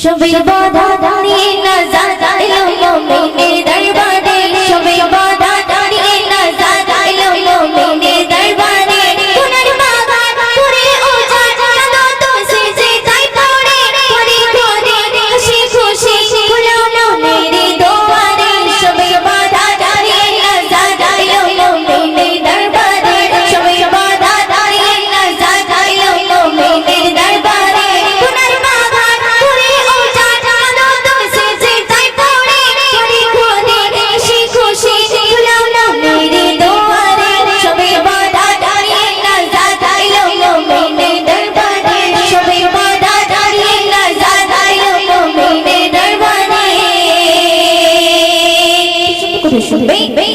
সবে বাধা দাঁড়িয়ে না জানা লো দরবার tudo bem? bem?